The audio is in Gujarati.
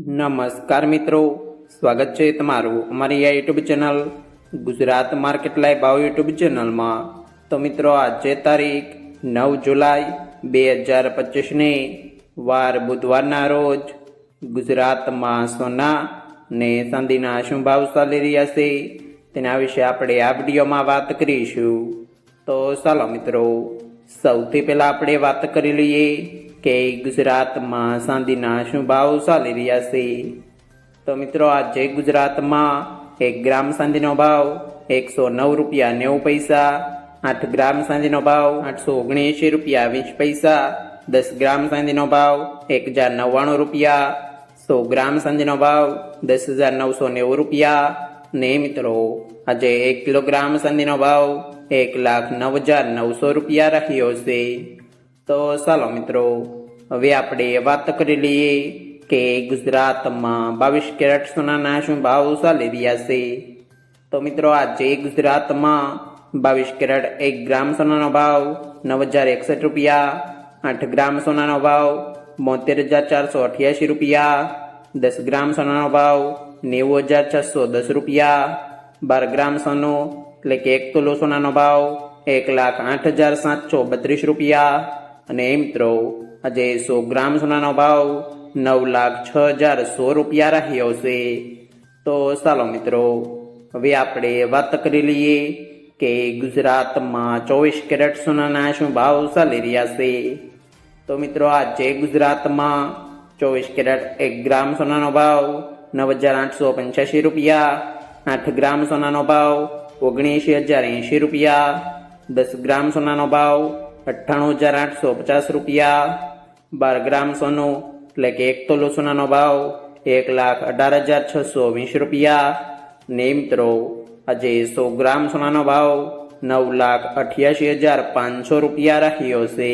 નમસ્કાર મિત્રો, સ્વાગત છે તમારું અમારી આ YouTube channel Gujarat market live ભાવ યુટ્યુબ ચેનલમાં. તો મિત્રો, આજે તારીખ નવ જુલાઈ બે હજાર પચીસને વાર બુધવારના રોજ ગુજરાતમાં સોના ને ચાંદીના શું ભાવ ચાલી રહ્યા છે તેના વિશે આપણે આ વિડીયોમાં વાત કરીશું. તો ચાલો મિત્રો સૌથી પહેલા આપણે વાત કરી લઈએ કે ગુજરાતમાં સાંધીના શું ભાવ ચાલી રહ્યા છે. તો મિત્રો આજે ગુજરાતમાં એક ગ્રામ સાંધીનો ભાવ એકસો નવ રૂપિયા નેવું પૈસા, આઠ ગ્રામ સાંધીનો ભાવ આઠસો ઓગણએંશી રૂપિયા વીસ પૈસા, દસ ગ્રામ સાંધીનો ભાવ એક હજાર નવ્વાણું રૂપિયા, સો ગ્રામ ચાંદીનો ભાવ દસ હજાર નવસો નેવું રૂપિયા ને મિત્રો. આજે એક કિલોગ્રામ ચાંદીનો ભાવ એક લાખ નવ હજાર નવસો રૂપિયા રહ્યો છે. તો ચાલો, મિત્રો. હવે આપણે વાત કરી લઈએ કે ગુજરાતમાં બાવીસ કેરેટ સોનાના શું ભાવ ચાલી રહ્યા છે. તો મિત્રો, આજે ગુજરાતમાં બાવીસ કેરેટ એક ગ્રામ સોનાનો ભાવ નવ હજાર એકસઠ રૂપિયા, આઠ ગ્રામ સોનાનો ભાવ બોતેર હજાર ચારસો અઠ્યાસી રૂપિયા, દસ ગ્રામ સોનાનો ભાવ નેવું હજાર છસો દસ રૂપિયા, બાર ગ્રામ સોનું, એટલે કે એક તોલો સોનાનો ભાવ એક લાખ આઠ હજાર સાતસો બત્રીસ રૂપિયા. અને એ મિત્રો, આજે સો ગ્રામ સોનાનો ભાવ નવ લાખ છ હજાર સો રૂપિયા રહ્યો છે. તો ચાલો મિત્રો, હવે આપણે વાત કરી લઈએ કે ગુજરાતમાં ચોવીસ કેરેટ સોનાના શું ભાવ ચાલી રહ્યા છે. તો મિત્રો, આજે ગુજરાતમાં ચોવીસ કેરેટ એક ગ્રામ સોનાનો ભાવ નવ હજાર આઠસો પંચ્યાસી રૂપિયા. આઠ ગ્રામ સોનાનો ભાવ ઓગણએંશી હજાર એંશી રૂપિયા. દસ ગ્રામ સોનાનો ભાવ અઠ્ઠાણું હજાર આઠસો પચાસ રૂપિયા. બાર ગ્રામ સોનું એટલે કે એક તોલો સોનાનો ભાવ એક લાખ અઢાર હજાર છસો વીસ રૂપિયા. ને મિત્રો, આજે સો ગ્રામ સોનાનો ભાવ નવ લાખ અઠ્યાસી હજાર પાંચસો રૂપિયા રહ્યો છે.